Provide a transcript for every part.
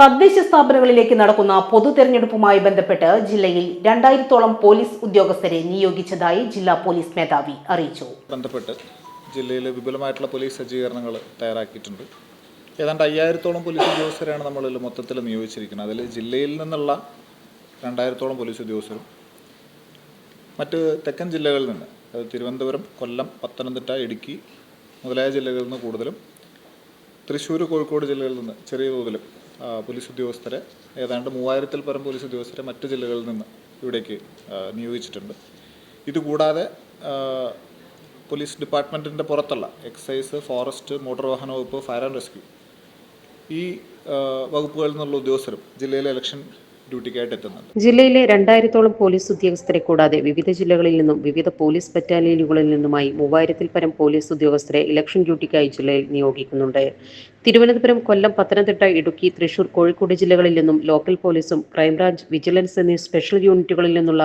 തദ്ദേശ സ്ഥാപനങ്ങളിലേക്ക് നടക്കുന്ന പൊതു തെരഞ്ഞെടുപ്പുമായി ബന്ധപ്പെട്ട് ജില്ലയിൽ രണ്ടായിരത്തോളം പോലീസ് ഉദ്യോഗസ്ഥരെ നിയോഗിച്ചതായി ജില്ലാ പോലീസ് മേധാവി അറിയിച്ചു. ബന്ധപ്പെട്ട് ജില്ലയിൽ വിപുലമായിട്ടുള്ള പോലീസ് സജ്ജീകരണങ്ങൾ തയ്യാറാക്കിയിട്ടുണ്ട്. ഏതാണ്ട് അയ്യായിരത്തോളം പോലീസ് ഉദ്യോഗസ്ഥരെയാണ് നമ്മൾ മൊത്തത്തിൽ നിയോഗിച്ചിരിക്കുന്നത്. അതിൽ ജില്ലയിൽ നിന്നുള്ള രണ്ടായിരത്തോളം പോലീസ് ഉദ്യോഗസ്ഥരും മറ്റ് തെക്കൻ ജില്ലകളിൽ നിന്ന് തിരുവനന്തപുരം കൊല്ലം പത്തനംതിട്ട ഇടുക്കി മുതലായ ജില്ലകളിൽ നിന്ന് കൂടുതലും തൃശ്ശൂർ കോഴിക്കോട് ജില്ലകളിൽ നിന്ന് ചെറിയ തോതിൽ പോലീസ് ഉദ്യോഗസ്ഥരെ ഏതാണ്ട് മൂവായിരത്തിൽ പരം പോലീസ് ഉദ്യോഗസ്ഥരെ മറ്റ് ജില്ലകളിൽ നിന്ന് ഇവിടേക്ക് നിയോഗിച്ചിട്ടുണ്ട്. ഇതുകൂടാതെ പോലീസ് ഡിപ്പാർട്ട്മെന്റിന്റെ പുറത്തുള്ള എക്സൈസ് ഫോറസ്റ്റ് മോട്ടോർ വാഹന വകുപ്പ് ഫയർ ആൻഡ് റെസ്ക്യൂ ഈ വകുപ്പുകളിൽ നിന്നുള്ള ഉദ്യോഗസ്ഥരും ജില്ലയിലെ ഇലക്ഷൻ ജില്ലയിലെ രണ്ടായിരത്തോളം പോലീസ് ഉദ്യോഗസ്ഥരെ കൂടാതെ വിവിധ ജില്ലകളിൽ നിന്നും വിവിധ പോലീസ് ബറ്റാലിയനുകളിൽ നിന്നുമായി മൂവായിരത്തിൽ പരം പോലീസ് ഉദ്യോഗസ്ഥരെ ഇലക്ഷൻ ഡ്യൂട്ടിക്കായി ജില്ലയിൽ നിയോഗിക്കുന്നുണ്ട്. തിരുവനന്തപുരം കൊല്ലം പത്തനംതിട്ട ഇടുക്കി തൃശൂർ കോഴിക്കോട് ജില്ലകളിൽ നിന്നും ലോക്കൽ പോലീസും ക്രൈംബ്രാഞ്ച് വിജിലൻസ് എന്നീ സ്പെഷ്യൽ യൂണിറ്റുകളിൽ നിന്നുള്ള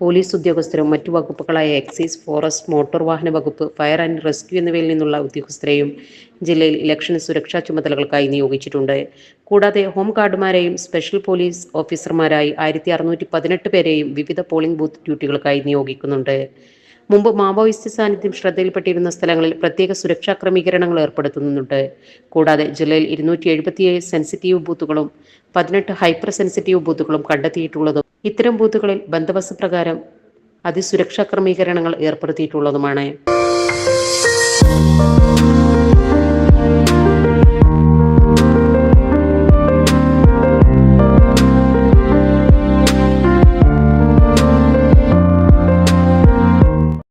പോലീസ് ഉദ്യോഗസ്ഥരും മറ്റു വകുപ്പുകളായ എക്സൈസ് ഫോറസ്റ്റ് മോട്ടോർ വാഹന വകുപ്പ് ഫയർ ആൻഡ് റെസ്ക്യൂ എന്നിവയിൽ നിന്നുള്ള ഉദ്യോഗസ്ഥരെയും ജില്ലയിൽ ഇലക്ഷൻ സുരക്ഷാ ചുമതലകൾക്കായി നിയോഗിച്ചിട്ടുണ്ട്. കൂടാതെ ഹോം ഗാർഡുമാരെയും സ്പെഷ്യൽ പോലീസ് ഓഫീസർമാരായി ആയിരത്തി അറുന്നൂറ്റി പതിനെട്ട് പേരെയും വിവിധ പോളിംഗ് ബൂത്ത് ഡ്യൂട്ടികൾക്കായി നിയോഗിക്കുന്നുണ്ട്. മുമ്പ് മാവോയിസ്റ്റ് സാന്നിധ്യം ശ്രദ്ധയിൽപ്പെട്ടിരുന്ന സ്ഥലങ്ങളിൽ പ്രത്യേക സുരക്ഷാ ക്രമീകരണങ്ങൾ ഏർപ്പെടുത്തുന്നുണ്ട്. കൂടാതെ ജില്ലയിൽ ഇരുന്നൂറ്റി എഴുപത്തിയേഴ് സെൻസിറ്റീവ് ബൂത്തുകളും പതിനെട്ട് ഹൈപ്പർ സെൻസിറ്റീവ് ബൂത്തുകളും കണ്ടെത്തിയിട്ടുള്ളതും ഇത്തരം ബൂത്തുകളിൽ ബന്ദോബസ്ത് പ്രകാരം അതിസുരക്ഷാ ക്രമീകരണങ്ങൾ ഏർപ്പെടുത്തിയിട്ടുള്ളതുമാണ്.